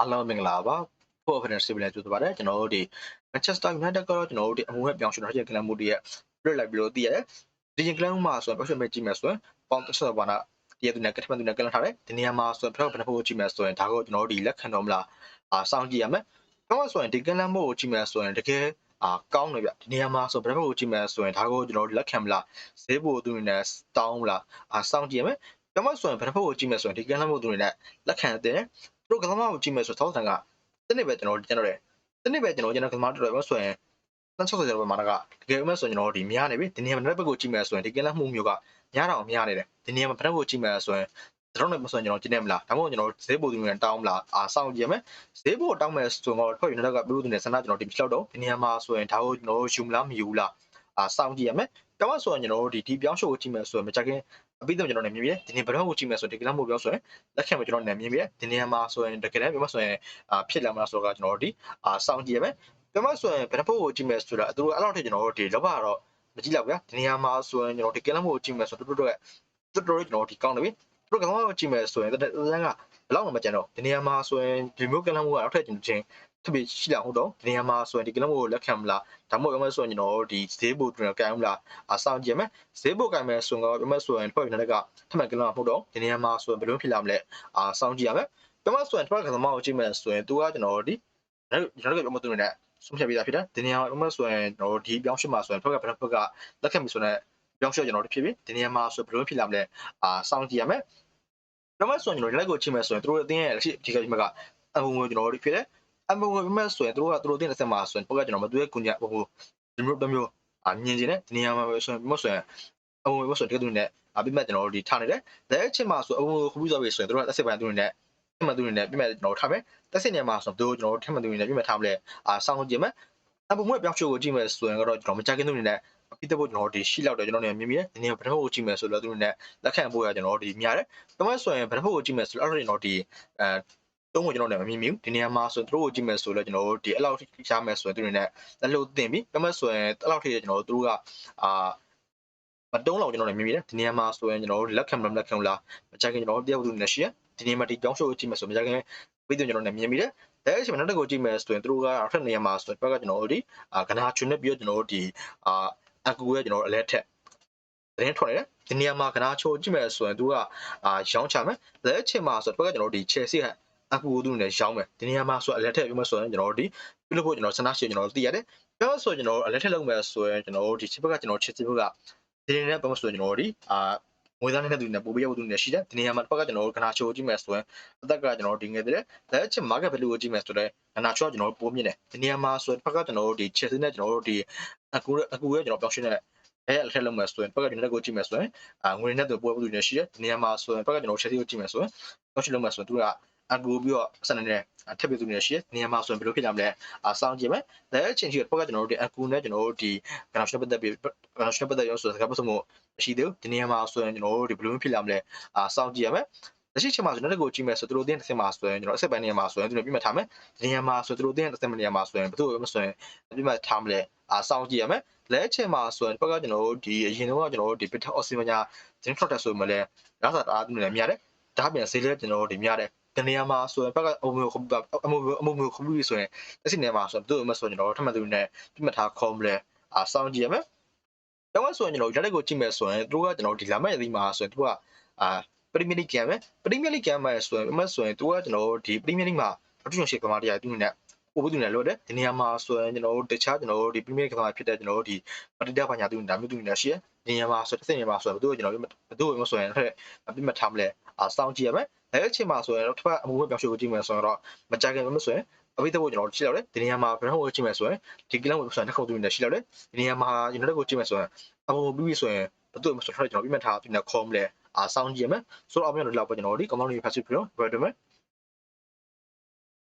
အားလုံးမင်္ဂလာပါဖို့ Offense စီဗီလဲကြိုဆိုပါတယ်ကျွန်တော်တို့ဒီ Manchester United ကတော့ကျွန်တော်တို့ဒီအမှုမဲ့ပြောင်းရွှေ့တော့ရကလန်မှုတွေရဲ့ပြလိုက်ပြီးလို့သိရတယ်ဒီရင်ကလန်မှာဆိုရင်ပြောင်းရွှေ့မဲ့ကြည့်မယ်ဆိုရင်ပေါင်တစ်ဆက်ပါနာတရသူနဲ့ကထမန်သူနဲ့ကလန်ထားတယ်ဒီနေရာမှာဆိုရင်ပြောင်းဘယ်နှဖို့ကြည့်မယ်ဆိုရင်ဒါကိုကျွန်တော်တို့ဒီလက်ခံတော့မလားအာစောင့်ကြည့်ရမယ်ပြောင်းဆိုရင်ဒီကလန်မို့ကိုကြည့်မယ်ဆိုရင်တကယ်အာကောင်းတယ်ဗျဒီနေရာမှာဆိုဘယ်နှဖို့ကြည့်မယ်ဆိုရင်ဒါကိုကျွန်တော်တို့လက်ခံမလားဈေးဖို့သူနဲ့တောင်းမလားအာစောင့်ကြည့်ရမယ်ပြောင်းဆိုရင်ဘယ်နှဖို့ကြည့်မယ်ဆိုရင်ဒီကလန်မို့သူနဲ့လက်ခံတဲ့သူ တို့ကလန်မို့ကိုကြည့်မယ်ဆိုတော့သောက်ဆန်ကတနေ့ပဲကျွန်တော်ကျွန်တော်တယ်တနေ့ပဲကျွန်တော်ကျွန်တော်ကလန်မို့တော်တော်ဆိုရင်160ကျော်ပဲမှာကတကယ်မှဆိုရင်ကျွန်တော်ဒီများနေပြီဒီနေရာမှာတစ်ဘက်ကိုကြည့်မယ်ဆိုရင်ဒီကင်းလက်မှုမျိုးကများတော့များနေတယ်ဒီနေရာမှာဘက်ကိုကြည့်မယ်ဆိုရင်ကျွန်တော်လည်းမဆိုရင်ကျွန်တော်ကြည့်နေမလားဒါမှမဟုတ်ကျွန်တော်ဈေးပိုသူတွေတောင်းမလားအာစောင့်ကြည့်ရမယ်ဈေးပိုတောင်းမယ်ဆိုတော့ထွက်ယူနေတော့ကပြိုးသူနဲ့ဆန္ဒကျွန်တော်ဒီပြလောက်တော့ဒီနေရာမှာဆိုရင်ဒါကိုကျွန်တော်ယူမလားမယူလားအာစောင့်ကြည့်ရမယ် တောင်းဆိုရင်ကျွန်တော်ဒီဒီပြောင်းရှိုးကိုကြည့်မယ်ဆိုရင်မကြခင်အပိသက်ကျွန်တော်လည်းမြင်ပြီဒီနေဘက်ကိုကြည့်မယ်ဆိုရင်ဒီကလပ်မို့ပြောဆိုရင်လက်ခံမကျွန်တော်လည်းမြင်ပြီဒီနေရာမှာဆိုရင်တကယ်လည်းပြောဆိုရင်အာဖြစ်လာမလားဆိုတော့ကျွန်တော်ဒီအာစောင့်ကြည့်ရမယ်ပြမဆိုရင်ဘယ်တစ်ဖက်ကိုကြည့်မယ်ဆိုတာသူတို့အဲ့လောက်ထိကျွန်တော်တို့ဒီလောက်ကတော့မကြည့်လောက်ဗျာဒီနေရာမှာဆိုရင်ကျွန်တော်ဒီကလမ်ကိုကြည့်မယ်ဆိုတော့တို့တို့တော်တော်ကျွန်တော်ဒီကောင်းတယ်ဗျတို့ကလမ်ကိုကြည့်မယ်ဆိုရင်တကယ်ကဘယ်လောက်မှမကြံတော့ဒီနေရာမှာဆိုရင်ဒီမျိုးကလမ်ကိုအောက်ထက်ချင်းချင်း တပိရှိလာဟုတ်တော့ဒီနေရာမှာဆိုရင်ဒီကလမ်ကိုလက်ခံမလားဒါမှမဟုတ်ပြောမယ်ဆိုရင်ကျွန်တော်ဒီဈေးဘိုတွင်ကံမလားအဆောင်ကြည့်မယ်ဈေးဘိုကံမယ်ဆိုတော့ပြောမယ်ဆိုရင်ဖွဲ့နေတဲ့ကထမှန်ကလမ်ဟုတ်တော့ဒီနေရာမှာဆိုရင်ဘယ်လိုဖြစ်လာမလဲအဆောင်ကြည့်ရမယ်ပြောမယ်ဆိုရင်တစ်ဖက်ကလမ်ကိုကြည့်မယ်ဆိုရင်သူကကျွန်တော်ဒီကျွန်တော်တို့ကပြောမတူနေတဲ့ဆုံးဖြတ်ပေးတာဖြစ်တယ်ဒီနေရာမှာဆိုရင်ကျွန်တော်ဒီပြောင်းရှင်းမှာဆိုရင်ဖက်ကဘယ်ဘက်ကလက်ခံပြီဆိုတော့ပြောင်းရှင်းကျွန်တော်တို့ဖြစ်ပြီဒီနေရာမှာဆိုဘယ်လိုဖြစ်လာမလဲအာစောင့်ကြည့်ရမယ်ဒါမှဆိုရင်ကျွန်တော်လက်ကိုချိန်မယ်ဆိုရင်တို့အတင်းရဲ့အရှိဒီကိစ္စမှာကအဘုံကိုကျွန်တော်တို့ဖြစ်တယ် အဘုံကိုပြမဲ့ဆိုရင်တို့ကတို့တင်းတဲ့ဆက်မှာဆိုရင်ဘက်ကကျွန်တော်မတွေ့ကုညာဟိုဒီမျိုးတစ်မျိုးအမြင်ကျင်တဲ့ဒီနေရာမှာဆိုရင်မဆိုရင်အဘုံကိုဆိုရင်တကယ်တူနဲ့အပြမဲ့ကျွန်တော်တို့ဒီထားနေတယ်ဒါအချိန်မှာဆိုအဘုံကိုခူးပြီးသွားပြီဆိုရင်တို့ကတစ်ဆက်ပိုင်းတူနဲ့ထမတူနဲ့ပြမဲ့ကျွန်တော်ထားမယ်တက်စစ်နေမှာဆိုတော့ကျွန်တော်တို့ထမတူနဲ့ပြမဲ့ထားမလဲအာစောင့်ကြည့်မယ်အပုံမွေးပြောင်းချိုးကိုကြည့်မယ်ဆိုရင်တော့ကျွန်တော်မကြခင်သူနေနဲ့အပိတဖို့ကျွန်တော်ဒီရှိလောက်တယ်ကျွန်တော်နေမြင်မြင်ဒီနေ့ဘယ်တော့ကိုကြည့်မယ်ဆိုတော့သူနေလက်ခံဖို့ရကျွန်တော်ဒီများတယ်။ဒါမှဆိုရင်ဘယ်တော့ကိုကြည့်မယ်ဆိုတော့အဲ့တော့ကျွန်တော်ဒီအဲ တုံးကိုကျွန်တော်လည်းမမြင်မြင်ဒီနေရာမှာဆိုသူတို့ကိုကြည့်မယ်ဆိုတော့ကျွန်တော်ဒီအဲ့လောက်ရမယ်ဆိုရင်သူနေနဲ့လက်လို့တင်ပြီဒါမှဆိုရင်အဲ့လောက်ထိကျွန်တော်တို့ကအာမတုံးလောက်ကျွန်တော်လည်းမြင်မြင်ဒီနေရာမှာဆိုရင်ကျွန်တော်တို့လက်ခံမလက်ခံလားမကြခင်ကျွန်တော်တယောက်သူနေရှိရဒီနေရာမှာဒီကြောင်းရှိုးကိုကြည့်မယ်ဆိုမကြခင်ပြီးတော့ကျွန်တော်လည်းမြင်မိတယ်ဒါအချိန်မှာနောက်တစ်ခုကြည့်မယ်ဆိုရင်သူတို့ကအထက်နေရာမှာဆိုရင်ဘက်ကကျွန်တော်တို့ဒီအာကနာချွန်းနဲ့ပြီးတော့ကျွန်တော်တို့ဒီအာအကူရဲ့ကျွန်တော်အလဲထက်သတင်းထွက်နေတယ်ဒီနေရာမှာကနာချိုကြည့်မယ်ဆိုရင်သူကအာရောင်းချမယ်ဒါအချိန်မှာဆိုတော့ဘက်ကကျွန်တော်တို့ဒီ Chelsea က အကူတို့နဲ့ရောင်းမယ်ဒီနေရာမှာဆိုအလဲထက်ပြောမယ်ဆိုရင်ကျွန်တော်တို့ဒီပြုလုပ်ဖို့ကျွန်တော်ဆန္ဒရှိကျွန်တော်တို့သိရတယ်ပြောဆိုကျွန်တော်အလဲထက်လုပ်မယ်ဆိုရင်ကျွန်တော်တို့ဒီချစ်ဘက်ကကျွန်တော် Chelsea ဘက်ကဒီနေနဲ့ပြောမယ်ဆိုရင်ကျွန်တော်တို့ဒီအာငွေသားနေတဲ့သူတွေနဲ့ပို့ပေးရဖို့သူတွေရှိတယ်ဒီနေရာမှာတစ်ဖက်ကကျွန်တော်တို့ကနာချိုကြည့်မယ်ဆိုရင်အသက်ကကျွန်တော်တို့ဒီငယ်တဲ့ဒါအချင်း market value ကိုကြည့်မယ်ဆိုတော့ကနာချိုကကျွန်တော်တို့ပို့မြင့်တယ်ဒီနေရာမှာဆိုရင်တစ်ဖက်ကကျွန်တော်တို့ဒီ Chelsea နဲ့ကျွန်တော်တို့ဒီအကူအကူရဲ့ကျွန်တော်ပြောင်းရှင်းတဲ့အဲအထက်လုံးမယ်ဆိုရင်ဘက်ကကျွန်တော်ကိုကြည့်မယ်ဆိုရင်အာငွေနဲ့သူပို့ဖို့သူတွေရှိတယ်ဒီနေရာမှာဆိုရင်ဘက်ကကျွန်တော် Chelsea ကိုကြည့်မယ်ဆိုရင်ပြောင်းရှင်းလုံးမယ်ဆိုရင်သူက အကူပြီးတော့ဆက်နေတဲ့ထပ်ပြီးသူနေရှိတယ်နေရာမှာဆိုရင်ဘယ်လိုဖြစ်ကြမလဲအဆောင်ကြည့်မယ်ဒါအချင်းရှိဘက်ကကျွန်တော်တို့ဒီအကူနဲ့ကျွန်တော်တို့ဒီကနာရှင်းပတ်သက်ပြီးကနာရှင်းပတ်သက်ရောဆိုစကားပတ်စမှုမရှိသေးဘူးဒီနေရာမှာဆိုရင်ကျွန်တော်တို့ဒီဘယ်လိုဖြစ်လာမလဲအာစောင့်ကြည့်ရမယ်လက်ရှိချိန်မှာဆိုတော့ကိုကြည့်မယ်ဆိုသူတို့တင်းတစ်စင်မှာဆိုရင်ကျွန်တော်အဆက်ပိုင်းနေရာမှာဆိုရင်သူတို့ပြတ်မှတ်ထားမယ်ဒီနေရာမှာဆိုသူတို့တင်းတစ်စင်နေရာမှာဆိုရင်ဘယ်သူမဆိုရင်ပြတ်မှတ်ထားမလဲအာစောင့်ကြည့်ရမယ်လက်ချိန်မှာဆိုရင်ဘက်ကကျွန်တော်တို့ဒီအရင်တော့ကျွန်တော်တို့ဒီ bit of oxygen ညာဂျင်းထွက်တယ်ဆိုမှလည်းရသတာအားသူလည်းများတယ်ဒါပြင်ဈေးလည်းကျွန်တော်တို့ဒီများတယ် တနေရာမှာဆိုရင်ဘက်ကအမှုမျိုးအမှုမျိုးအမှုမျိုးခုပြီးဆိုရင်တစ်စီနေမှာဆိုရင်သူ့အမဆိုကျွန်တော်ထမှတ်သူနဲ့ပြတ်မှတ်ထားခေါ်မလဲအာစောင့်ကြည့်ရမယ်တော့ဆိုရင်ကျွန်တော်ရက်လက်ကိုကြည့်မယ်ဆိုရင်သူကကျွန်တော်ဒီလာမယ့်အသီးမှာဆိုရင်သူကအာပရီမီယာလိဂ်ကမ်းမယ်ပရီမီယာလိဂ်ကမ်းမယ်ဆိုရင်အမဆိုရင်သူကကျွန်တော်ဒီပရီမီယာလိဂ်မှာအတူတူရှိကမာတရားသူနဲ့ပို့ဖို့သူနဲ့လို့တယ်ဒီနေရာမှာဆိုရင်ကျွန်တော်တို့တခြားကျွန်တော်တို့ဒီပရီမီယာလိဂ်ကမာဖြစ်တဲ့ကျွန်တော်တို့ဒီပတိတဘာညာသူဒါမျိုးသူနဲ့ရှိရဒီနေရာမှာဆိုတစ်စက်နေမှာဆိုရင်ဘယ်သူကကျွန်တော်ဘယ်သူကဆိုရင်အဲ့ပြတ်မှတ်ထားမလဲအာစောင့်ကြည့်ရမယ် အဲ့အချိန်မှာဆိုရင်တော့တစ်ဖက်အမှုပဲပြောင်းရွှေ့ကိုကြည့်မယ်ဆိုတော့မကြခင်မဆိုရင်အပိတ်တော့ကျွန်တော်ကြည့်လောက်တယ်ဒီနေရာမှာဘယ်တော့ကြည့်မယ်ဆိုရင်ဒီကီလိုဆိုရင်တစ်ခုတူနေရှိလောက်တယ်ဒီနေရာမှာကျွန်တော်တို့ကိုကြည့်မယ်ဆိုရင်အမှုပြီးပြီဆိုရင်ဘယ်သူမှဆိုတော့ကျွန်တော်ပြမှတ်ထားပြီးနေခေါ်မလဲအာစောင့်ကြည့်ရမယ်ဆိုတော့အပြင်တော့လောက်ပဲကျွန်တော်ဒီ command တွေဖတ်စစ်ပြီးတော့ဘယ်တော့မှ